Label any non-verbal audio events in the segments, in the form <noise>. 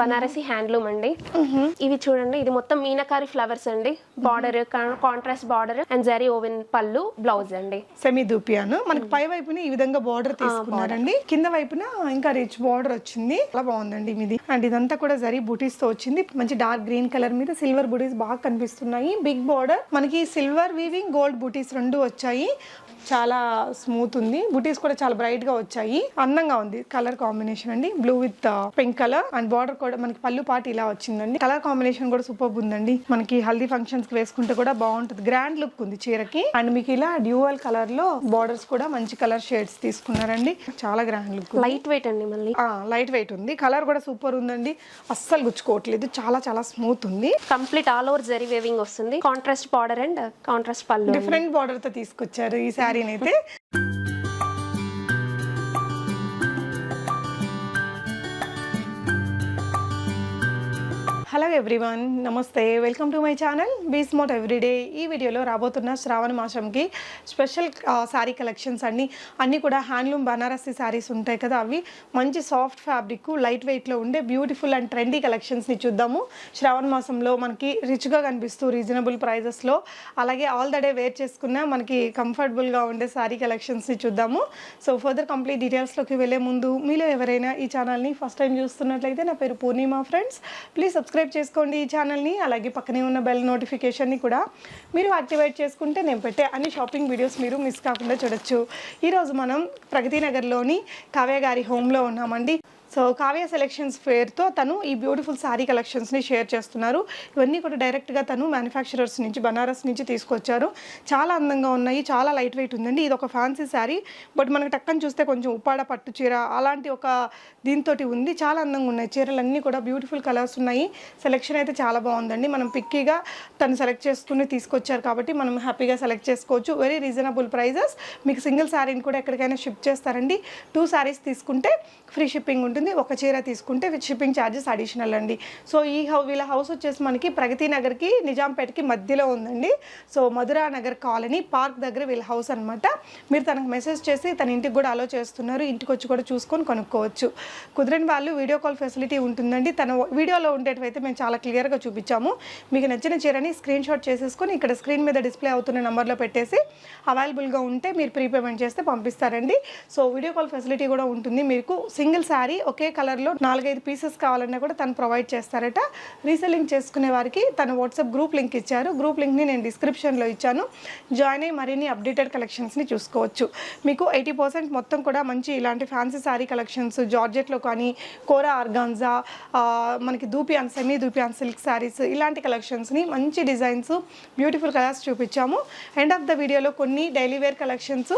Banarasi handloom అండి. ఇవి చూడండి ఇది మొత్తం మీనకారి ఫ్లవర్స్ అండి. Border contrast border and zari woven pallu blouse అండి. Semi dupion. మనకి పై వైపున ఈ విధంగా బార్డర్ తీసుకున్నారండి. కింద వైపున ఇంకా రిచ్ బార్డర్ వచ్చింది. చాలా బాగుందండి ఇది అండ్ ఇదంతా కూడా జరీ బూటీస్తో వచ్చింది. మంచి డార్క్ గ్రీన్ కలర్ మీద సిల్వర్ బూటీస్ బాగా కనిపిస్తున్నాయి. బిగ్ బార్డర్ మనకి సిల్వర్ వీవింగ్ గోల్డ్ బూటీస్ రెండు వచ్చాయి. చాలా స్మూత్ ఉంది. బూటీస్ కూడా చాలా బ్రైట్గా వచ్చాయి. అందంగా ఉంది. కలర్ కాంబినేషన్ అండి. Blue with pink colour and border కూడా మనకి పళ్ళు పాటు ఇలా వచ్చిందండి. కలర్ కాంబినేషన్ కూడా సూపర్ ఉందండి. మనకి హల్దీ ఫంక్షన్స్కి వేసుకుంటే కూడా బాగుంటుంది. గ్రాండ్ లుక్ ఉంది చీరకి. అండ్ మీకు ఇలా డ్యూవల్ కలర్లో బార్డర్స్ కూడా మంచి కలర్ షేడ్స్ తీసుకున్నారండి. చాలా గ్రాండ్ లుక్ లైట్ వెయిట్ అండి మళ్ళీ. లైట్ వెయిట్ ఉంది. కలర్ కూడా సూపర్ ఉందండి. అస్సలు గుచ్చుకోవట్లేదు. చాలా చాలా స్మూత్ ఉంది. Complete all over zari weaving వస్తుంది. Contrast border and contrast pallu. Different బార్డర్తో తీసుకొచ్చారు. ఈ శారీని అయితే hello everyone namaste welcome to my channel be smart everyday ఈ వీడియోలో రాబోతున్న శ్రావణ మాసంకి స్పెషల్ శారీ కలెక్షన్స్ అన్ని అన్నీ కూడా హ్యాండ్లూమ్ బనారసి శారీస్ ఉంటాయి కదా అవి. మంచి సాఫ్ట్ ఫ్యాబ్రిక్ లైట్ వెయిట్లో ఉండే బ్యూటిఫుల్ అండ్ ట్రెండీ కలెక్షన్స్ని చూద్దాము. శ్రావణ మాసంలో మనకి రిచ్గా కనిపిస్తూ రీజనబుల్ ప్రైజెస్లో అలాగే ఆల్ ద డే వేర్ చేసుకున్న మనకి కంఫర్టబుల్గా ఉండే శారీ కలెక్షన్స్ని చూద్దాము. సో ఫర్దర్ కంప్లీట్ డీటెయిల్స్లోకి వెళ్ళే ముందు మీలో ఎవరైనా ఈ ఛానల్ని ఫస్ట్ టైం చూస్తున్నట్లయితే నా పేరు పూర్ణిమ ఫ్రెండ్స్ ప్లీజ్ సబ్స్క్రైబ్ చేసుకోండి ఈ ఛానల్ని అలాగే పక్కనే ఉన్న బెల్ నోటిఫికేషన్ని కూడా మీరు యాక్టివేట్ చేసుకుంటే నేను పెట్టే అన్ని షాపింగ్ వీడియోస్ మీరు మిస్ కాకుండా చూడొచ్చు. ఈరోజు మనం ప్రగతి నగర్లోని కావ్య గారి హోమ్లో ఉన్నామండి. సో కావ్య సెలెక్షన్స్ పేరుతో తను ఈ బ్యూటిఫుల్ శారీ కలెక్షన్స్ని షేర్ చేస్తున్నారు. ఇవన్నీ కూడా డైరెక్ట్గా తను మ్యానుఫ్యాక్చరర్స్ నుంచి బనారస్ నుంచి తీసుకొచ్చారు. చాలా అందంగా ఉన్నాయి చాలా లైట్ వెయిట్ ఉందండి. ఇది ఒక ఫ్యాన్సీ శారీ బట్ మనకి టక్కని చూస్తే కొంచెం ఉప్పాడ పట్టు చీర అలాంటి ఒక దీంతో ఉంది. చాలా అందంగా ఉన్నాయి. చీరలన్నీ కూడా బ్యూటిఫుల్ కలర్స్ ఉన్నాయి. సెలెక్షన్ అయితే చాలా బాగుందండి. మనం పిక్కీగా తను సెలెక్ట్ చేసుకుని తీసుకొచ్చారు కాబట్టి మనం హ్యాపీగా సెలెక్ట్ చేసుకోవచ్చు. వెరీ రీజనబుల్ ప్రైజెస్ మీకు సింగిల్ శారీని కూడా ఎక్కడికైనా షిప్ చేస్తారండి. టూ శారీస్ తీసుకుంటే ఫ్రీ షిప్పింగ్ ఉంటుంది. ఉంటుంది. ఒక చీర తీసుకుంటే షిప్పింగ్ ఛార్జెస్ అడిషనల్ అండి. సో ఈ హౌ వీళ్ళ హౌస్ వచ్చేసి మనకి ప్రగతి నగర్కి నిజాంపేటకి మధ్యలో ఉందండి. So Madhura Nagar colony park దగ్గర వీళ్ళ హౌస్ అనమాట మీరు తనకు మెసేజ్ చేసి తన ఇంటికి కూడా అలో చేస్తున్నారు. ఇంటికి వచ్చి కూడా చూసుకొని కొనుక్కోవచ్చు. కుదిరని వాళ్ళు వీడియో కాల్ ఫెసిలిటీ ఉంటుందండి. తన వీడియోలో ఉండేటివైతే మేము చాలా క్లియర్గా చూపించాము. మీకు నచ్చిన చీరని స్క్రీన్ షాట్ చేసేసుకొని ఇక్కడ స్క్రీన్ మీద డిస్ప్లే అవుతున్న నెంబర్లో పెట్టేసి అవైలబుల్గా ఉంటే మీరు ప్రీపేమెంట్ చేస్తే పంపిస్తారండి. సో వీడియో కాల్ ఫెసిలిటీ కూడా ఉంటుంది. మీకు సింగిల్ శారీ ఒకే కలర్లో నాలుగైదు పీసెస్ కావాలన్నా కూడా తను ప్రొవైడ్ చేస్తారట. రీసెల్లింగ్ చేసుకునే వారికి తన వాట్సాప్ గ్రూప్ లింక్ ఇచ్చారు. గ్రూప్ లింక్ని నేను డిస్క్రిప్షన్లో ఇచ్చాను. జాయిన్ అయ్యి మరిన్ని అప్డేటెడ్ కలెక్షన్స్ని చూసుకోవచ్చు. మీకు ఎయిటీ పర్సెంట్ మొత్తం కూడా మంచి ఇలాంటి ఫ్యాన్సీ శారీ కలెక్షన్స్ జార్జెట్లో కానీ కోరా ఆర్గాన్జా మనకి dupion semi dupion silk saris ఇలాంటి కలెక్షన్స్ని మంచి డిజైన్స్ బ్యూటిఫుల్ కలర్స్ చూపించాము. ఎండ్ ఆఫ్ ద వీడియోలో కొన్ని daily wear collections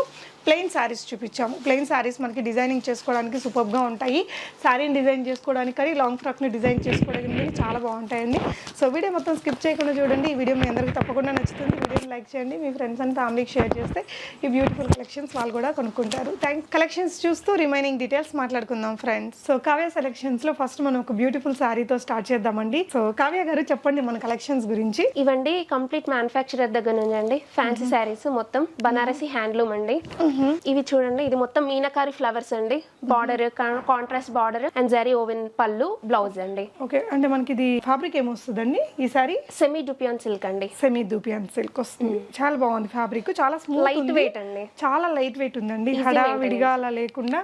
plain saris చూపించాము. ప్లెయిన్ శారీస్ మనకి డిజైనింగ్ చేసుకోవడానికి సూపర్గా ఉంటాయి. శారీని డిజైన్ చేసుకోవడానికి కానీ లాంగ్ ఫ్రాక్ని డిజైన్ చేసుకోవడానికి కానీ చాలా బాగుంటాయండి. సో వీడియో మొత్తం స్కిప్ చేయకుండా చూడండి. ఈ వీడియో మీ అందరికీ తప్పకుండా నచ్చుతుంది. వీడియోని లైక్ చేయండి. మీ ఫ్రెండ్స్ అండ్ ఫ్యామిలీకి షేర్ చేస్తే ఈ బ్యూటిఫుల్ కలెక్షన్స్ వాళ్ళు కూడా కొనుక్కుంటారు. థ్యాంక్ కలెక్షన్స్ చూస్తూ రిమైనింగ్ డీటెయిల్స్ మాట్లాడుకుందాం ఫ్రెండ్స్. సో కావ్య సెలెక్షన్స్లో ఫస్ట్ మనం ఒక బ్యూటిఫుల్ శారీతో స్టార్ట్ చేద్దామండి. సో కావ్య గారు చెప్పండి మన కలెక్షన్స్ గురించి. ఇవండి కంప్లీట్ మ్యానుఫ్యాక్చరర్ దగ్గర నుంచి అండి ఫ్యాన్సీ శారీస్ మొత్తం బనారసి హ్యాండ్లూమ్ అండి. ఇవి చూడండి ఇది మొత్తం మీనకారి ఫ్లవర్స్ అండి. Border contrast border and zari woven pallu blouse అండి. ఓకే అంటే మనకి ఇది ఫ్యాబ్రిక్ ఏమొస్తుందండి? ఈ సారీ సెమీ డుపియాన్ సిల్క్ అండి. సెమీ దూపియన్ సిల్క్ వస్తుంది. చాలా బాగుంది ఫ్యాబ్రిక్ చాలా స్మూత్ లైట్ వెయిట్ అండి. చాలా లైట్ వెయిట్ ఉందండి హడావిడిగా అలా లేకుండా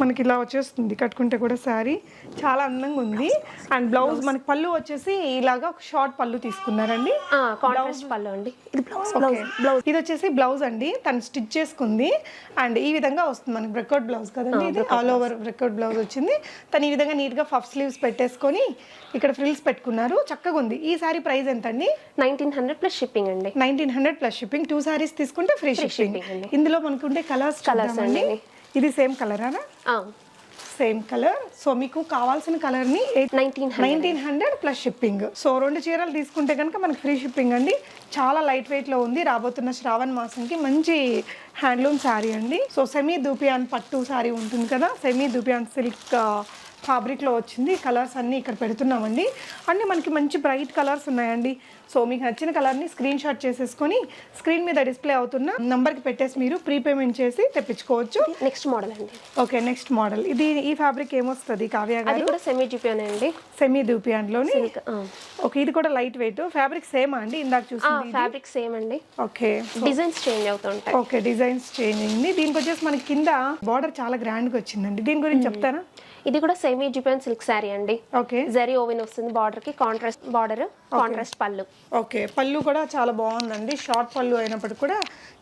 మనకి ఇలా వచ్చేస్తుంది. కట్టుకుంటే కూడా శారీ చాలా అందంగా ఉంది. అండ్ బ్లౌజ్ మనకి పళ్ళు వచ్చేసి ఇలాగా ఒక షార్ట్ పళ్ళు తీసుకున్నారండి. కాంట్రాస్ట్ పళ్ళు అండి. ఇది బ్లౌజ్ Okay. ఇది వచ్చేసి బ్లౌజ్ అండి. తను స్టిచ్ చేసుకుంది. అండ్ ఈ విధంగా వస్తుంది. మనకి బ్రెక్అవుట్ బ్లౌజ్ కదండి ఇది? ఆల్ ఓవర్ బ్రెక్అవుట్ బ్లౌజ్ వచ్చింది. తను ఈ విధంగా నీట్గా ఫఫ్ స్లీవ్స్ పెట్టేసుకొని ఇక్కడ ఫ్రిల్స్ పెట్టుకున్నారు. చక్కగా ఉంది. ఈ సారీ ప్రైస్ ఎంత అండి నైన్టీన్ హండ్రెడ్ ప్లస్ షిప్పింగ్ అండి. Nineteen hundred plus shipping. Two saris తీసుకుంటే ఫ్రీ షిప్పింగ్. ఇందులో మనకు ఉండే కలర్స్ Colours అండి. ఇది సేమ్ కలరా ఆ, సేమ్ కలర్ సో మీకు కావాల్సిన కలర్ని nineteen hundred plus shipping so రెండు చీరలు తీసుకుంటే కనుక మనకి ఫ్రీ షిప్పింగ్ అండి. చాలా లైట్ వెయిట్లో ఉంది. రాబోతున్న శ్రావణ మాసంకి మంచి హ్యాండ్లూమ్ శారీ అండి. సో సెమీ దూపియాన్ పట్టు శారీ ఉంటుంది కదా. సెమీ దూపియాన్ సిల్క్ ఫ్యాబ్రిక్లో వచ్చింది. కలర్స్ అన్నీ ఇక్కడ పెడుతున్నామండి. అన్నీ మనకి మంచి బ్రైట్ కలర్స్ ఉన్నాయండి. సో మీకు నచ్చిన కలర్ని స్క్రీన్ షాట్ చేసేసుకొని స్క్రీన్ మీద డిస్ప్లే అవుతున్న నంబర్కి పెట్టేసి మీరు ప్రీపేమెంట్ చేసి తెప్పించుకోవచ్చు. నెక్స్ట్ మోడల్ అండి. ఓకే నెక్స్ట్ మోడల్ ఇది ఈ ఫ్యాబ్రిక్ ఏమొస్తుంది కావ్య గారు? కూడా సెమీ జిపియోనే అండి సెమీ దూపియాన్లోని ఓకే ఇది కూడా లైట్ వెయిట్ ఫ్యాబ్రిక్ సేమ్ అండి? ఇందాక చూసింది ఫ్యాబ్రిక్ సేమ్ అండి. ఓకే డిజైన్స్ చేంజ్ అవుతుంటాయి ఓకే డిజైన్స్ చేంజ్ అయింది. దీనికి వచ్చేసి మనకి కింద బార్డర్ చాలా గ్రాండ్గా వచ్చిందండి. దీని గురించి చెప్తారా? ఇది కూడా సెమీ జిపియోన్ సిల్క్ శారీ అండి. ఓకే జరీ ఓవెన్ వస్తుంది బార్డర్కి contrast border contrast pallu. Okay pallu కూడా చాలా బాగుందండి. షార్ట్ పళ్ళు అయినప్పటికీ కూడా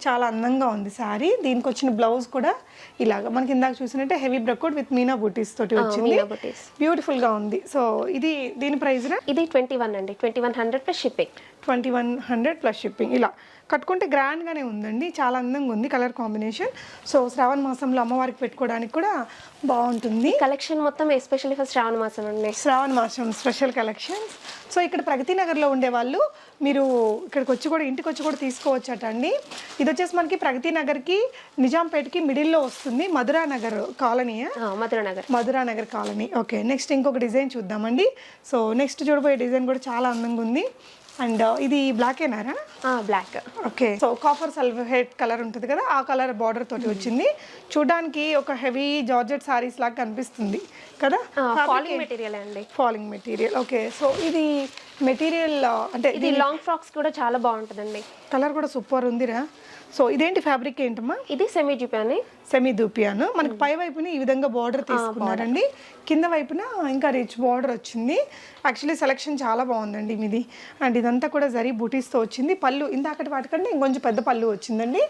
చాలా అందంగా ఉంది శారీ. దీనికి వచ్చిన బ్లౌజ్ కూడా ఇలాగా. మనకి ఇందాక చూసినట్టే heavy brocade with meena butis తోటి వచ్చింది. బ్యూటిఫుల్గా ఉంది. సో ఇది దీని ప్రైస్ ఇది ట్వంటీ వన్ అండి. Twenty one hundred plus shipping. Twenty one hundred plus shipping. ఇలా కట్టుకుంటే గ్రాండ్గానే ఉందండి. చాలా అందంగా ఉంది కలర్ కాంబినేషన్. సో శ్రావణ మాసంలో అమ్మవారికి పెట్టుకోవడానికి కూడా బాగుంటుంది. కలెక్షన్ మొత్తం ఎస్పెషల్లీ ఫర్ శ్రావణ మాసం అండి. శ్రావణ మాసం స్పెషల్ కలెక్షన్స్. సో ఇక్కడ ప్రగతి నగర్లో ఉండే వాళ్ళు మీరు ఇక్కడికి వచ్చి కూడా ఇంటికి వచ్చి కూడా తీసుకోవచ్చట అండి. ఇది వచ్చేసి మనకి ప్రగతి నగర్కి నిజాంపేటకి మిడిల్లో వస్తుంది Madhura Nagar colony Madhura Nagar. Madhura Nagar colony. Okay next ఇంకొక డిజైన్ చూద్దామండి. సో నెక్స్ట్ చూడబోయే డిజైన్ కూడా చాలా అందంగా ఉంది. అండ్ ఇది black ఏనారా black okay so copper sulphate colour ఉంటుంది కదా ఆ కలర్ బార్డర్ తోటి వచ్చింది. చూడడానికి ఒక హెవీ జార్జెట్ సారీస్ లాగా కనిపిస్తుంది కదా. ఫాలింగ్ మెటీరియల్ అండి. ఫాలింగ్ మెటీరియల్ ఓకే సో ఇది మెటీరియల్ అంటే ఇది లాంగ్ ఫ్రాక్స్ కూడా చాలా బాగుంటుందండి. కలర్ కూడా సూపర్ ఉందిరా. సో ఇదేంటి ఫ్యాబ్రిక్ ఏంటమ్మా? ఇది సెమీ జిపియోని సెమీ దూపియాను మనకి పై వైపున ఈ విధంగా బార్డర్ తీసుకున్నారండి. కింద వైపున ఇంకా రిచ్ బార్డర్ వచ్చింది. యాక్చువల్లీ సెలెక్షన్ చాలా బాగుందండి మీది. అండ్ ఇదంతా కూడా జరీ బూటీస్తో వచ్చింది. పళ్ళు ఇందాకటి వాటికంటే ఇంకొంచెం పెద్ద పళ్ళు వచ్చిందండి.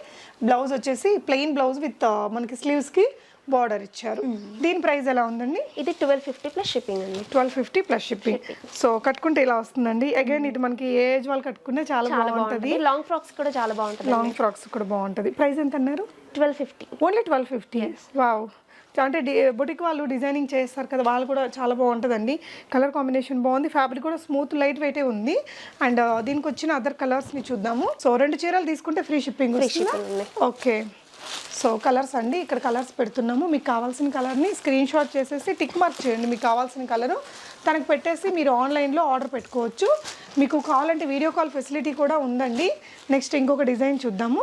బ్లౌజ్ వచ్చేసి ప్లెయిన్ బ్లౌజ్ విత్ మనకి స్లీవ్స్కి బార్డర్ ఇచ్చారు. దీని ప్రైస్ ఎలా ఉందండి? ఇది ట్వెల్వ్ ఫిఫ్టీ ప్లస్ షిప్పింగ్ అండి. Twelve fifty plus shipping. So కట్టుకుంటే ఇలా వస్తుందండి. అగైన్ ఇది మనకి ఏజ్ వాళ్ళు కట్టుకున్నా చాలా బాగుంటుంది. లాంగ్ ఫ్రాక్స్ కూడా చాలా బాగుంటుంది లాంగ్ ఫ్రాక్స్ కూడా బాగుంటుంది. ప్రైస్ ఎంత అన్నారు? Twelve fifty. Only twelve fifty. Wow అంటే డి బుటిక్ వాళ్ళు డిజైనింగ్ చేస్తారు కదా వాళ్ళు కూడా చాలా బాగుంటుందండి. కలర్ కాంబినేషన్ బాగుంది. ఫ్యాబ్రిక్ కూడా స్మూత్ లైట్ వెయిటే ఉంది. అండ్ దీనికి వచ్చిన అదర్ కలర్స్ని చూద్దాము. సో రెండు చీరలు తీసుకుంటే free shipping. Okay so colours అండి. ఇక్కడ కలర్స్ పెడుతున్నాము. మీకు కావాల్సిన కలర్ని స్క్రీన్ షాట్ చేసేసి టిక్ మార్క్ చేయండి. మీకు కావాల్సిన కలరు తనకు పెట్టేసి మీరు ఆన్లైన్లో ఆర్డర్ పెట్టుకోవచ్చు. మీకు కావాలంటే వీడియో కాల్ ఫెసిలిటీ కూడా ఉందండి. నెక్స్ట్ ఇంకొక డిజైన్ చూద్దాము.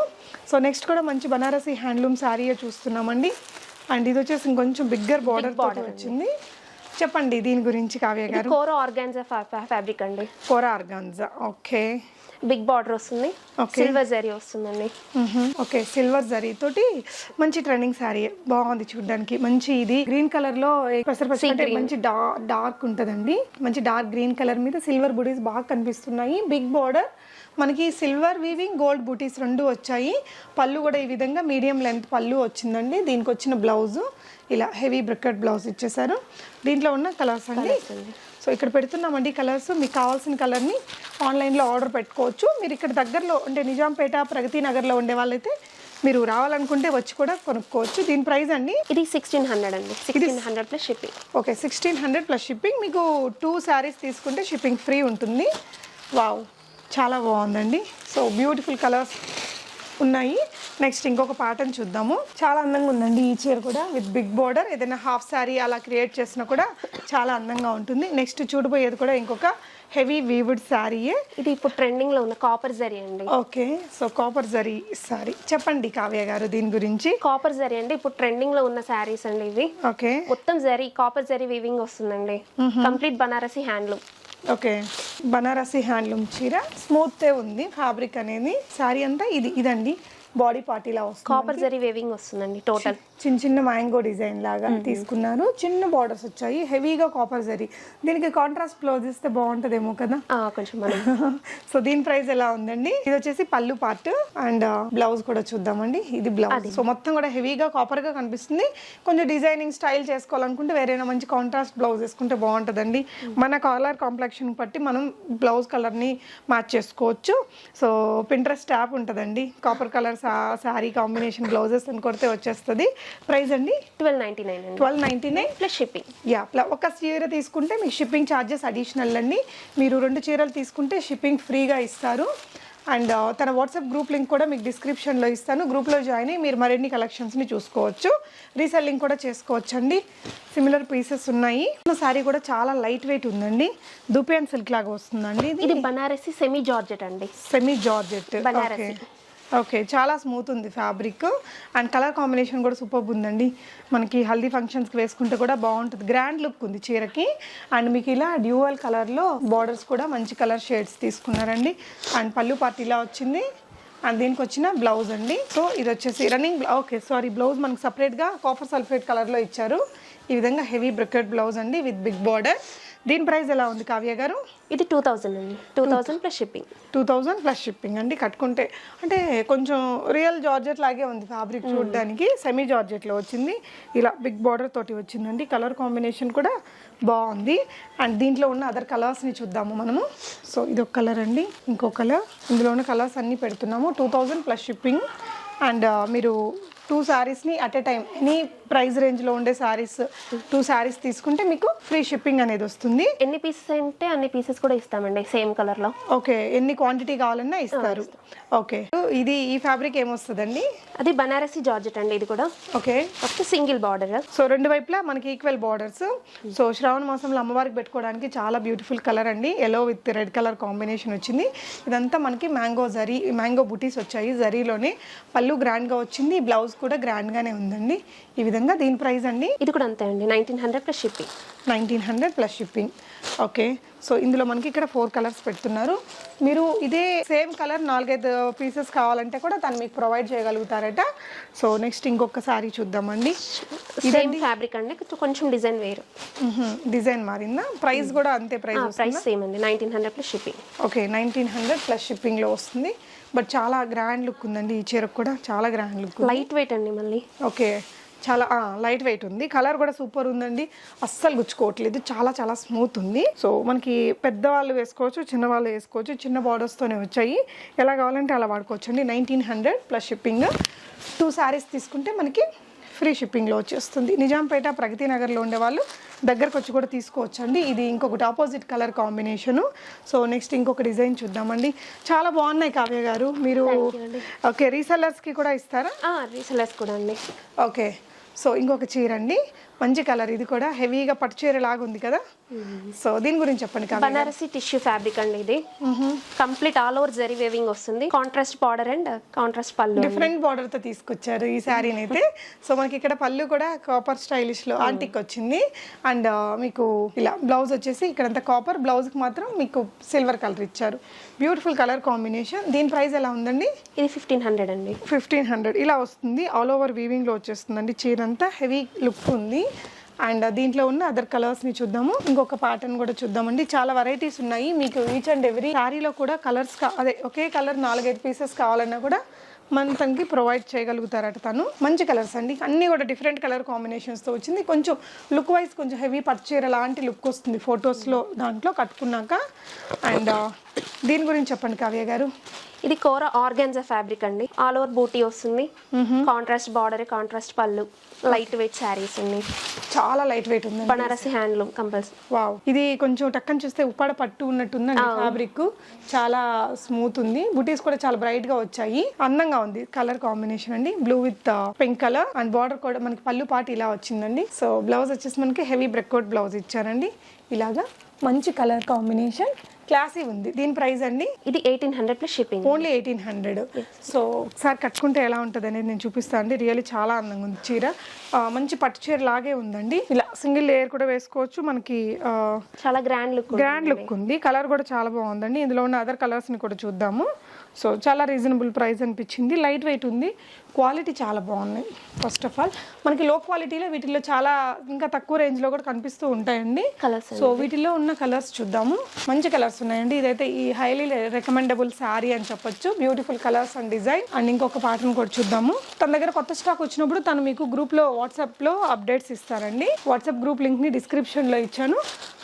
సో నెక్స్ట్ కూడా మంచి బనారసి హ్యాండ్లూమ్ శారీయే చూస్తున్నామండి. అండ్ ఇది వచ్చేసి ఇంకొంచెం బిగ్గర్ బార్డర్ బార్డర్ వచ్చింది. చెప్పండి దీని గురించి కావ్య గారు. కోర ఆర్గాన్జా ఫ్యాబ్రిక్ అండి. Kora organza okay. Big border వస్తుంది. సిల్వర్ జరీ వస్తుందండి. ఓకే సిల్వర్ జరీ తోటి మంచి ట్రెండింగ్ శారీ. బాగుంది చూడడానికి. మంచి ఇది. గ్రీన్ కలర్లో మంచి డార్క్ ఉంటదండి. మంచి డార్క్ గ్రీన్ కలర్ మీద సిల్వర్ బుటీస్ బాగా కనిపిస్తున్నాయి. Big border. మనకి సిల్వర్ వీవింగ్ గోల్డ్ బూటీస్ రెండు వచ్చాయి. పళ్ళు కూడా ఈ విధంగా మీడియం లెంత్ పళ్ళు వచ్చిందండి. దీనికి వచ్చిన బ్లౌజ్. ఇలా హెవీ బ్రికెట్ బ్లౌజ్ ఇచ్చేసారు. దీంట్లో ఉన్న కలర్స్ అండి సో ఇక్కడ పెడుతున్నామండి కలర్స్. మీకు కావాల్సిన కలర్ని ఆన్లైన్లో ఆర్డర్ పెట్టుకోవచ్చు. మీరు ఇక్కడ దగ్గరలో అంటే నిజాంపేట ప్రగతి నగర్లో ఉండే వాళ్ళైతే మీరు రావాలనుకుంటే వచ్చి కూడా కొనుక్కోవచ్చు. దీని ప్రైస్ అండి? ఇది సిక్స్టీన్ హండ్రెడ్ అండి. Sixteen hundred plus shipping okay sixteen hundred plus shipping మీకు టూ శారీస్ తీసుకుంటే షిప్పింగ్ ఫ్రీ ఉంటుంది. వావ్ చాలా బాగుందండి. సో బ్యూటిఫుల్ కలర్స్ ఉన్నాయి. నెక్స్ట్ ఇంకొక ప్యాటర్న్ చూద్దాము. చాలా అందంగా ఉందండి ఈ చీర కూడా. విత్ బిగ్ బోర్డర్ ఏదైనా హాఫ్ శారీ అలా క్రియేట్ చేసినా కూడా చాలా అందంగా ఉంటుంది. నెక్స్ట్ చూడబోయేది కూడా ఇంకొక హెవీ వీవుడ్ శారీయే ఇది ఇప్పుడు ట్రెండింగ్లో ఉన్న కాపర్ జరీ అండి. Okay so copper zari sari చెప్పండి కావ్య గారు దీని గురించి. కాపర్ జరీ అండి ఇప్పుడు ట్రెండింగ్లో ఉన్న శారీస్ అండి ఇవి. ఓకే. మొత్తం జరీ కాపర్ జరీ వీవింగ్ వస్తుందండి. Complete Banarasi handloom okay. Banarasi handloom చీర. స్మూత్తే ఉంది. ఫ్యాబ్రిక్ అనేది. శారీ అంతా ఇది ఇదండి. బాడీ పార్ట్ ఇలా వస్తుంది కాపర్ జరీ వీవింగ్ వస్తుందండి టోటల్ చిన్న చిన్న మ్యాంగో డిజైన్ లాగా తీసుకున్నారు చిన్న బార్డర్స్ వచ్చాయి. హెవీగా కాపర్ జరీ దీనికి కాంట్రాస్ట్ బ్లౌజ్ ఇస్తే బాగుంటదేమో కదా? కొంచెం సో <laughs> దీని ప్రైస్ ఎలా ఉందండి? ఇది వచ్చేసి పళ్ళు పార్ట్ అండ్ బ్లౌజ్ కూడా చూద్దామండి. ఇది బ్లౌజ్ సో మొత్తం కూడా హెవీగా కాపర్గా కనిపిస్తుంది. కొంచెం డిజైనింగ్ స్టైల్ చేసుకోవాలనుకుంటే వేరేనా మంచి కాంట్రాస్ట్ బ్లౌజ్ వేసుకుంటే బాగుంటుందండి. మన కలర్ కాంప్లెక్షన్ బట్టి మనం బ్లౌజ్ కలర్ని మ్యాచ్ చేసుకోవచ్చు. సో పింట్రెస్ట్ ట్యాప్ ఉంటుందండి. Copper colour sari combination blouses అని కొడితే వచ్చేస్తుంది. ప్రైస్ అండి? ట్వెల్వ్ నైన్టీ నైన్ అండి. Twelve ninety nine? Plus shipping. Yeah ప్ల- ఒక చీర తీసుకుంటే మీకు షిప్పింగ్ ఛార్జెస్ అడిషనల్ అండి. మీరు రెండు చీరలు తీసుకుంటే షిప్పింగ్ ఫ్రీగా ఇస్తారు. అండ్ తన వాట్సాప్ గ్రూప్ లింక్ కూడా మీకు డిస్క్రిప్షన్లో ఇస్తాను. గ్రూప్లో జాయిన్ అయ్యి మీరు మరిన్ని కలెక్షన్స్ని చూసుకోవచ్చు. రీసెల్లింగ్ కూడా చేసుకోవచ్చు అండి సిమిలర్ పీసెస్ ఉన్నాయి. సారీ కూడా చాలా లైట్ వెయిట్ ఉందండి. దుపియన్ సిల్క్ లాగా వస్తుందండి. ఇది ఇది బనారసి సెమీ జార్జెట్ అండి. Semi georgette. బనారసి. ఓకే చాలా స్మూత్ ఉంది ఫ్యాబ్రిక్ అండ్ కలర్ కాంబినేషన్ కూడా సూపర్ ఉందండి. మనకి హల్దీ ఫంక్షన్స్కి వేసుకుంటే కూడా బాగుంటుంది. గ్రాండ్ లుక్ ఉంది చీరకి. అండ్ మీకు ఇలా డ్యూవల్ కలర్లో బార్డర్స్ కూడా మంచి కలర్ షేడ్స్ తీసుకున్నారండి. అండ్ పళ్ళు పార్టీ ఇలా వచ్చింది. అండ్ దీనికి వచ్చిన బ్లౌజ్ అండి. సో ఇది వచ్చేసి రన్నింగ్ ఓకే సారీ బ్లౌజ్ మనకు సపరేట్గా కాఫర్ సల్ఫేట్ కలర్లో ఇచ్చారు. ఈ విధంగా హెవీ బ్రికెట్ బ్లౌజ్ అండి విత్ బిగ్ బార్డర్ దీని ప్రైస్ ఎలా ఉంది కావ్య గారు? ఇది టూ థౌజండ్ అండి. Two thousand plus shipping two thousand plus shipping అండి కట్టుకుంటే. అంటే కొంచెం రియల్ జార్జెట్ లాగే ఉంది ఫ్యాబ్రిక్ చూడడానికి. సెమీ జార్జెట్లో వచ్చింది. ఇలా బిగ్ బార్డర్ తోటి వచ్చిందండి. కలర్ కాంబినేషన్ కూడా బాగుంది. అండ్ దీంట్లో ఉన్న అదర్ కలర్స్ని చూద్దాము మనము. సో ఇది ఒక కలర్ అండి. ఇంకో కలర్ ఇందులో ఉన్న కలర్స్ అన్నీ పెడుతున్నాము. Two thousand plus shipping and మీరు two శారీస్ని at a time any price రేంజ్లో ఉండే శారీస్ టూ శారీస్ తీసుకుంటే మీకు ఫ్రీ షిప్పింగ్ అనేది వస్తుంది. ఎన్ని పీసెస్ అంటే అన్ని పీసెస్ కూడా ఇస్తామండి సేమ్ కలర్లో. ఓకే ఎన్ని క్వాంటిటీ కావాలన్నా ఇస్తారు. ఓకే ఇది ఈ ఫ్యాబ్రిక్ ఏమొస్తుందండి? అది బనారసి జార్జెట్ అండి ఇది కూడా. Okay first single border so రెండు వైపులా మనకి ఈక్వల్ బార్డర్స్ సో శ్రావణ మాసంలో అమ్మవారికి పెట్టుకోవడానికి చాలా బ్యూటిఫుల్ కలర్ అండి. Yellow with red colour combination వచ్చింది. ఇదంతా మనకి మ్యాంగో జరీ మ్యాంగో బుటీస్ వచ్చాయి. జరీలోనే పళ్ళు గ్రాండ్గా వచ్చింది. బ్లౌజ్ కూడా గ్రాండ్గానే ఉందండి. ఈ విధంగా దీని ప్రైస్ అండి ఇది కూడా అంతే అండి. Nineteen hundred plus shipping nineteen hundred plus shipping okay. So ఇందులో మనకి ఇక్కడ ఫోర్ కలర్స్ పెడుతున్నారు. మీరు ఇదే సేమ్ కలర్ నాలుగైదు పీసెస్ కావాలంటే కూడా తను మీకు ప్రొవైడ్ చేయగలుగుతారట. సో నెక్స్ట్ ఇంకొక సారీ చూద్దామండి. సేమ్ ఫ్యాబ్రిక్ అండి కొంచెం డిజైన్ వేరు. డిజైన్ మారిందా? ప్రైస్ కూడా అంతే ప్రైస్ ప్రైస్ సేమ్ అండి nineteen hundred plus shipping okay nineteen hundred plus షిప్పింగ్లో వస్తుంది. బట్ చాలా గ్రాండ్ లుక్ ఉందండి ఈ చీరకు కూడా చాలా గ్రాండ్ లుక్ లైట్ వెయిట్ అండి మళ్ళీ. ఓకే. చాలా లైట్ వెయిట్ ఉంది. కలర్ కూడా సూపర్ ఉందండి. అస్సలు గుచ్చుకోవట్లేదు. చాలా చాలా స్మూత్ ఉంది. సో మనకి పెద్దవాళ్ళు వేసుకోవచ్చు చిన్నవాళ్ళు వేసుకోవచ్చు చిన్న బార్డర్స్తోనే వచ్చాయి. ఎలా కావాలంటే అలా వాడుకోవచ్చు అండి nineteen hundred plus shipping two saris తీసుకుంటే మనకి ఫ్రీ షిప్పింగ్లో వచ్చేస్తుంది. నిజాంపేట ప్రగతి నగర్లో ఉండే వాళ్ళు దగ్గరకు వచ్చి కూడా తీసుకోవచ్చు అండి ఇది ఇంకొకటి opposite colour combination so next ఇంకొక డిజైన్ చూద్దామండి. చాలా బాగున్నాయి కావ్య గారు. మీరు ఓకే రీసెల్లర్స్కి కూడా ఇస్తారా? రీసెలర్స్ కూడా అండి. ఓకే. సో ఇంకొక చీర అండి. మంచి కలర్. ఇది కూడా హెవీగా పట్టు చీర లాగా ఉంది కదా? సో దీని గురించి చెప్పండి బనారసి టిష్యూ ఫ్యాబ్రిక్ అండి ఇది. Complete all over zari weaving వస్తుంది. Contrast border and contrast pallu different బార్డర్తో తీసుకొచ్చారు ఈ శారీని అయితే. సో మనకి ఇక్కడ పళ్ళు కూడా కాపర్ స్టైలిష్లో ఆంటిక్ వచ్చింది. అండ్ మీకు ఇలా బ్లౌజ్ వచ్చేసి ఇక్కడంతా కాపర్. బ్లౌజ్కి మాత్రం మీకు సిల్వర్ కలర్ ఇచ్చారు. Beautiful colour combination. దీని ప్రైస్ ఎలా ఉందండి? ఇది ఫిఫ్టీన్ హండ్రెడ్ అండి. Fifteen hundred. ఇలా వస్తుంది. ఆల్ ఓవర్ వీవింగ్లో వచ్చేస్తుందండి చీర అంతా హెవీ లుక్ ఉంది. అండ్ దీంట్లో ఉన్న అదర్ కలర్స్ని చూద్దాము. ఇంకొక ప్యాటర్న్ కూడా చూద్దామండి. చాలా వెరైటీస్ ఉన్నాయి. మీకు ఈచ్ అండ్ ఎవ్రీ శారీలో కూడా కలర్స్ అదే ఒకే కలర్ నాలుగైదు పీసెస్ కావాలన్నా కూడా మన తనకి ప్రొవైడ్ చేయగలుగుతారట తను. మంచి కలర్స్ అండి. అన్నీ కూడా డిఫరెంట్ కలర్ కాంబినేషన్స్తో వచ్చింది. కొంచెం లుక్ వైజ్ కొంచెం హెవీ పట్టుచీర లాంటి లుక్ వస్తుంది ఫొటోస్లో దాంట్లో కట్టుకున్నాక. అండ్ దీని గురించి చెప్పండి కావ్య గారు. ఇది కోర ఆర్గాన్జా ఫ్యాబ్రిక్ అండి. ఆల్ ఓవర్ బూటీ వస్తుంది. Contrast border contrast pallu light weight saris అండి. చాలా లైట్ వెయిట్ ఉంది బనారసి హ్యాండ్లూమ్ కంపల్సరీ. వావ్. ఇది కొంచెం టక్కని చూస్తే ఉప్పాడ పట్టు ఉన్నట్టుందండి ఫ్యాబ్రిక్. చాలా స్మూత్ ఉంది. బుటీస్ కూడా చాలా బ్రైట్గా వచ్చాయి. అందంగా ఉంది. కలర్ కాంబినేషన్ అండి. Blue with pink colour. And border కూడా మనకి పళ్ళు పాటు ఇలా వచ్చిందండి. సో బ్లౌజ్ వచ్చేసి మనకి హెవీ బ్రెక్అవుట్ బ్లౌజ్ ఇచ్చారండి. ఇలాగా మంచి కలర్ కాంబినేషన్. క్లాసీ ఉంది. దీని ప్రైస్ అండి? ఇది eighteen hundred plus shipping only eighteen hundred. So ఒకసారి కట్టుకుంటే ఎలా ఉంటుంది అనేది నేను చూపిస్తాను అండి. రియల్లీ చాలా అందంగా ఉంది చీర. మంచి పట్టు చీర లాగే ఉందండి. ఇలా సింగిల్ లేయర్ కూడా వేసుకోవచ్చు. మనకి చాలా గ్రాండ్ లుక్ గ్రాండ్ లుక్ ఉంది. కలర్ కూడా చాలా బాగుందండి. ఇందులో ఉన్న అదర్ కలర్స్ని కూడా చూద్దాము. సో చాలా రీజనబుల్ ప్రైస్ అనిపించింది. లైట్ వెయిట్ ఉంది. క్వాలిటీ చాలా బాగున్నాయి ఫస్ట్ ఆఫ్ ఆల్ మనకి లో క్వాలిటీలో వీటిల్లో చాలా ఇంకా తక్కువ రేంజ్లో కూడా కనిపిస్తూ ఉంటాయండి. కలర్స్ సో వీటిలో ఉన్న కలర్స్ చూద్దాము. మంచి కలర్స్ ఉన్నాయండి. ఇదైతే ఈ హైలీ రికమెండబుల్ శారీ అని చెప్పొచ్చు. Beautiful colours and design and ఇంకొక ప్యాటర్న్ కూడా చూద్దాము. తన దగ్గర కొత్త స్టాక్ వచ్చినప్పుడు తను మీకు గ్రూప్లో వాట్సాప్లో అప్డేట్స్ ఇస్తారండి. వాట్సాప్ గ్రూప్ లింక్ని డిస్క్రిప్షన్లో ఇచ్చాను.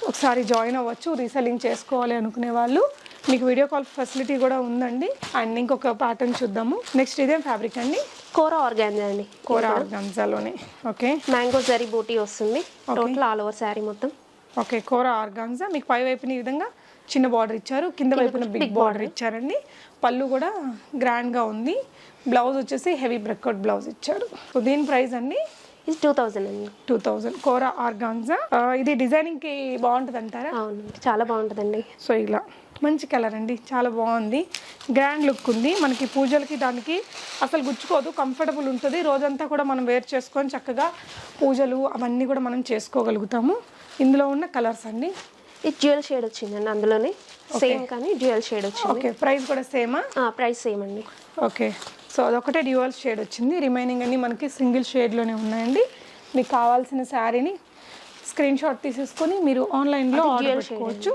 ఒకసారి జాయిన్ అవ్వచ్చు రీసెల్లింగ్ చేసుకోవాలి అనుకునే వాళ్ళు. మీకు వీడియో కాల్ ఫెసిలిటీ కూడా ఉందండి. అండ్ ఇంకొక ప్యాటర్న్ చూద్దాము. నెక్స్ట్ ఇదేం ఫ్యాబ్రిక్ అండి. కోర ఆర్గాన్జా అండి. కోరా ఆర్గాన్జాలోనే ఓకే మ్యాంగో జరీ బూటీ వస్తుంది. టోటల్ ఆల్ ఓవర్ శారీ మొత్తం. ఓకే కోర ఆర్గాన్జా మీకు పై వైపున ఈ విధంగా చిన్న బార్డర్ ఇచ్చారు. కింద వైపున బిగ్ బార్డర్ ఇచ్చారండి. పళ్ళు కూడా గ్రాండ్గా ఉంది. బ్లౌజ్ వచ్చేసి హెవీ బ్రెక్అవుట్ బ్లౌజ్ ఇచ్చారు. సో దీని ప్రైస్ అండి ఇది టూ థౌజండ్ అండి. టూ థౌజండ్ కోరా ఆర్గాన్జా ఇది డిజైనింగ్కి బాగుంటుంది అంటారా చాలా బాగుంటుందండి. సో ఇలా మంచి కలర్ అండి చాలా బాగుంది. గ్రాండ్ లుక్ ఉంది. మనకి పూజలకి దానికి అసలు గుచ్చుకోదు కంఫర్టబుల్ ఉంటుంది. రోజంతా కూడా మనం వేర్ చేసుకొని చక్కగా పూజలు అవన్నీ కూడా మనం చేసుకోగలుగుతాము. ఇందులో ఉన్న కలర్స్ అండి. ఇది డ్యూయల్ షేడ్ వచ్చిందండి అందులోనే. సేమ్ కానీ డ్యూయల్ షేడ్ వచ్చింది. ఓకే ప్రైస్ కూడా సేమా? ప్రైస్ సేమ్ అండి. ఓకే. సో అదొకటే డ్యూయల్ షేడ్ వచ్చింది. రిమైనింగ్ అన్ని మనకి సింగిల్ షేడ్లోనే ఉన్నాయండి. మీకు కావాల్సిన శారీని స్క్రీన్ షాట్ తీసేసుకొని మీరు ఆన్లైన్లో ఆర్డర్ పెట్టుకోవచ్చు.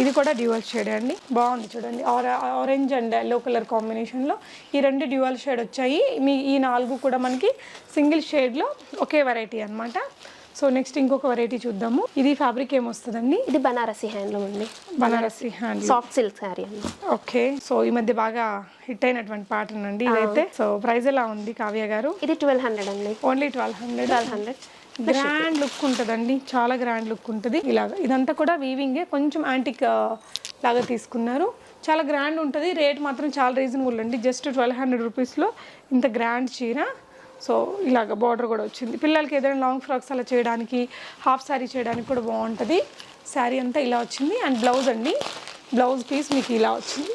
ఇది కూడా డ్యూయల్ షేడ్ అండి. బాగుంది చూడండి. ఆరెంజ్ అండ్ ఎల్లో కలర్ కాంబినేషన్లో ఈ రెండు డ్యూయల్ షేడ్ వచ్చాయి. మీ ఈ నాలుగు కూడా మనకి సింగిల్ షేడ్లో ఒకే వెరైటీ అన్నమాట. సో నెక్స్ట్ ఇంకొక వెరైటీ చూద్దాము. ఇది ఫ్యాబ్రిక్ ఏమొస్తుందండి? ఇది బనారసి హ్యాండ్లూమ్ అండి Banarasi hand soft silk sari అండి ఓకే సో ఈ మధ్య బాగా హిట్ అయినటువంటి పాటర్న్ అండి ఇదైతే. సో ప్రైస్ ఎలా ఉంది కావ్య గారు? ఇది ట్వెల్వ్ హండ్రెడ్ అండి. Only twelve hundred twelve hundred grand look ఉంటుందండి. చాలా గ్రాండ్ లుక్ ఉంటుంది. ఇలాగ. ఇదంతా కూడా వీవింగే కొంచెం యాంటిక్ లాగా తీసుకున్నారు. చాలా గ్రాండ్ ఉంటుంది. రేట్ మాత్రం చాలా రీజనబుల్ అండి. జస్ట్ ట్వెల్వ్ హండ్రెడ్ రూపీస్లో ఇంత గ్రాండ్ చీర. సో ఇలాగ బార్డర్ కూడా వచ్చింది. పిల్లలకి ఏదైనా లాంగ్ ఫ్రాక్స్ అలా చేయడానికి హాఫ్ శారీ చేయడానికి కూడా బాగుంటుంది. శారీ అంతా ఇలా వచ్చింది. అండ్ బ్లౌజ్ అండి. బ్లౌజ్ పీస్ మీకు ఇలా వచ్చింది.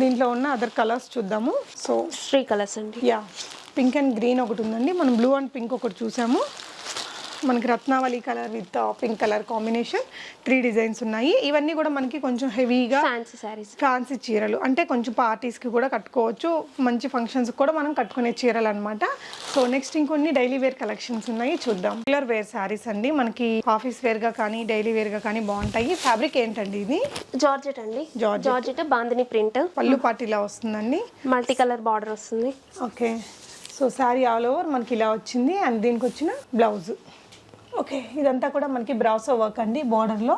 దీంట్లో ఉన్న అదర్ కలర్స్ చూద్దాము. సో త్రీ కలర్స్ అండి. యా పింక్ అండ్ గ్రీన్ ఒకటి ఉందండి. మనం బ్లూ అండ్ పింక్ ఒకటి చూసాము. మనకి Ratnavali colour with pink colour combination three designs ఉన్నాయి. ఇవన్నీ కూడా మనకి కొంచెం హెవీగా ఫ్యాన్సీ ఫ్యాన్సీ చీరలు. అంటే కొంచెం పార్టీస్కి కూడా కట్టుకోవచ్చు. మంచి ఫంక్షన్స్కి కూడా మనం కట్టుకునే చీరలు అనమాట సో నెక్స్ట్ ఇంకొన్ని డైలీ వేర్ కలెక్షన్స్ ఉన్నాయి. చూద్దాం. రెగ్యులర్ వేర్ శారీస్ అండి. మనకి ఆఫీస్ వేర్గా కానీ డైలీ వేర్గా కానీ బాగుంటాయి. ఫ్యాబ్రిక్ ఏంటండి ఇది? జార్జెట్ అండి. జార్జెట్ బాందిని ప్రింట్ పళ్ళు పాటిలా వస్తుందండి. మల్టీ కలర్ బార్డర్ వస్తుంది. Okay so sari all over మనకి ఇలా వచ్చింది. అండ్ దీనికి వచ్చిన బ్లౌజ్ ఓకే ఇదంతా కూడా మనకి బ్రాసో వర్క్ అండి బార్డర్లో.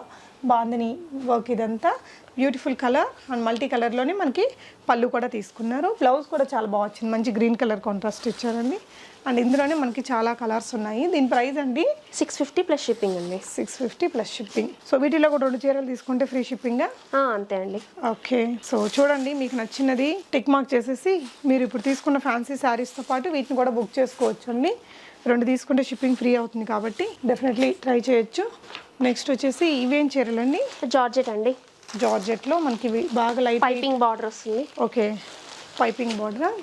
బాందిని వర్క్ ఇదంతా. బ్యూటిఫుల్ కలర్ అండ్ మల్టీ కలర్లోనే మనకి పళ్ళు కూడా తీసుకున్నారు. బ్లౌజ్ కూడా చాలా బాగా వచ్చింది మంచి గ్రీన్ కలర్ కాంట్రాస్ట్ ఇచ్చారండి. అండ్ ఇందులోనే మనకి చాలా కలర్స్ ఉన్నాయి. దీని ప్రైస్ అండి? సిక్స్ ఫిఫ్టీ ప్లస్ షిప్పింగ్ అండి. Six fifty plus shipping so వీటిలో కూడా రెండు చీరలు తీసుకుంటే ఫ్రీ షిప్పింగా అంతే అండి. ఓకే సో చూడండి మీకు నచ్చినది టిక్ మార్క్ చేసేసి మీరు ఇప్పుడు తీసుకున్న ఫ్యాన్సీ శారీస్తో పాటు వీటిని కూడా బుక్ చేసుకోవచ్చు అండి రెండు తీసుకుంటే షిప్పింగ్ ఫ్రీ అవుతుంది కాబట్టి డెఫినెట్లీ ట్రై చేయొచ్చు. నెక్స్ట్ వచ్చేసి ఇవేం చీరలండి? జార్జెట్ అండి. జార్జెట్లో మనకి బాగా లైట్ పైపింగ్ బార్డర్ వస్తుంది. ఓకే. పైపింగ్ బార్డర్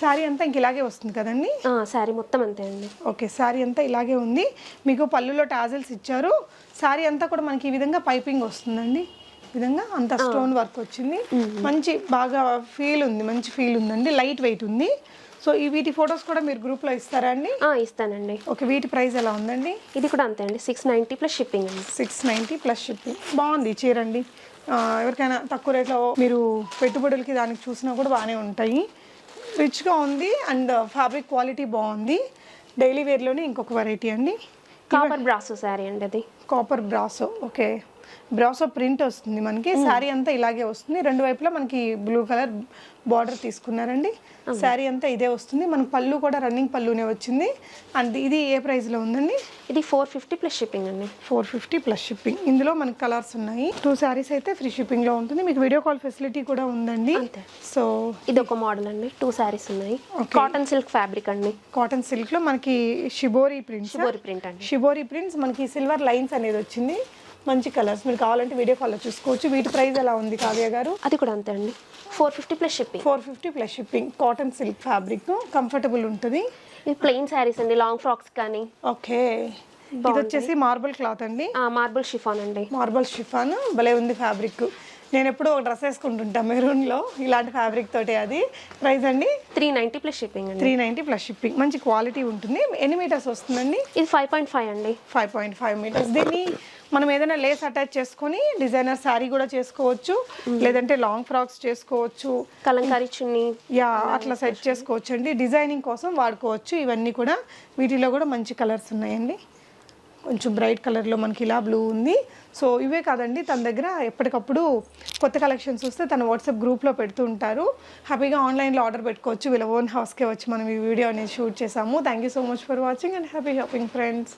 శారీ అంతా ఇంక ఇలాగే వస్తుంది కదండి? శారీ మొత్తం అంతే అండి. ఓకే శారీ అంతా ఇలాగే ఉంది. మీకు పళ్ళులో టాజిల్స్ ఇచ్చారు. శారీ అంతా కూడా మనకి ఈ విధంగా పైపింగ్ వస్తుందండి. ఈ విధంగా అంత స్టోన్ వర్క్ వచ్చింది. మంచి బాగా ఫీల్ ఉంది మంచి ఫీల్ ఉందండి. లైట్ వెయిట్ ఉంది. సో ఈ వీటి ఫొటోస్ కూడా మీరు గ్రూప్లో ఇస్తారా అండి? ఆ, ఇస్తానండి. ఓకే వీటి ప్రైస్ ఎలా ఉందండి? ఇది కూడా అంతే అండి సిక్స్ నైంటీ ప్లస్ షిప్పింగ్ అండి. సిక్స్ నైంటీ ప్లస్ షిప్పింగ్ బాగుంది చీర అండి ఆ, ఎవరికైనా తక్కువ రేట్లో మీరు పెట్టుబడులకి దానికి చూసినా కూడా బాగానే ఉంటాయి. రిచ్గా ఉంది అండ్ ఫ్యాబ్రిక్ క్వాలిటీ బాగుంది. డైలీ వేర్లోనే ఇంకొక వెరైటీ అండి. కాపర్ బ్రాసో శారీ అండి అది. Copper brasso okay. Brasso print వస్తుంది మనకి శారీ అంతా ఇలాగే వస్తుంది. రెండు వైపులా మనకి బ్లూ కలర్ బార్డర్ తీసుకున్నారండి. శారీ అంతా ఇదే వస్తుంది. మన పళ్ళు కూడా రన్నింగ్ పళ్ళునే వచ్చింది. అండ్ ఇది ఏ ప్రైస్లో ఉందండి? ఇది ఫోర్ ఫిఫ్టీ ప్లస్ షిప్పింగ్ అండి. ఫోర్ ఫిఫ్టీ ప్లస్ షిప్పింగ్ ఇందులో మనకి కలర్స్ ఉన్నాయి. టూ శారీస్ అయితే ఫ్రీ షిప్పింగ్లో ఉంటుంది. మీకు వీడియో కాల్ ఫెసిలిటీ కూడా ఉందండి. సో ఇది ఒక మోడల్ అండి. టూ శారీస్ ఉన్నాయి. కాటన్ సిల్క్ ఫ్యాబ్రిక్ అండి. కాటన్ సిల్క్లో మనకి షిబోరి ప్రింట్స్ షిబోరి ప్రింట్ అండి. షిబోరి ప్రింట్స్ మనకి సిల్వర్ లైన్స్ అనేది వచ్చింది. మంచి కలర్స్. మీరు కావాలంటే వీడియో కాల్లో చూసుకోవచ్చు. వీటి ప్రైస్ ఎలా ఉంది కావ్య గారు? అది కూడా అంతే అండి. Four fifty plus shipping. Four fifty plus shipping. Cotton silk fabric. Comfortable ఉంటుంది. ఇది ప్లెయిన్ శారీస్ అండి. లాంగ్ ఫ్రాక్స్ కానీ. ఓకే. ఇది వచ్చేసి మార్బుల్ క్లాత్ అండి. మార్బుల్ షిఫాన్ అండి. Marble chiffon. భలే ఉంది ఫ్యాబ్రిక్. నేను ఎప్పుడూ ఒక డ్రెస్ వేసుకుంటుంటా మెరూన్లో. ఇలాంటి ఫ్యాబ్రిక్ తోటి అది. ప్రైస్ అండి? త్రీ నైంటీ ప్లస్ షిప్పింగ్ అండి. Three ninety plus shipping. మంచి క్వాలిటీ ఉంటుంది. ఎన్ని మీటర్స్ వస్తుందండి? ఇది ఫైవ్ పాయింట్ ఫైవ్ అండి. Five point five metres. దీన్ని మనం ఏదైనా లేస్ అటాచ్ చేసుకొని డిజైనర్ శారీ కూడా చేసుకోవచ్చు లేదంటే లాంగ్ ఫ్రాక్స్ చేసుకోవచ్చు. కలంకారీ చున్నీ. యా అట్లా సెట్ చేసుకోవచ్చు. అండి డిజైనింగ్ కోసం వాడుకోవచ్చు. ఇవన్నీ కూడా వీటిలో కూడా మంచి కలర్స్ ఉన్నాయండి. కొంచెం బ్రైట్ కలర్లో మనకి ఇలా బ్లూ ఉంది. సో ఇవే కాదండి. తన దగ్గర ఎప్పటికప్పుడు కొత్త కలెక్షన్స్ వస్తే తన వాట్సాప్ గ్రూప్లో పెడుతూ ఉంటారు. హ్యాపీగా ఆన్లైన్లో ఆర్డర్ పెట్టుకోవచ్చు. వీళ్ళ ఓన్ హౌస్కే వచ్చి మనం ఈ వీడియో అనేది షూట్ చేసాము. Thank you so much for watching and happy shopping friends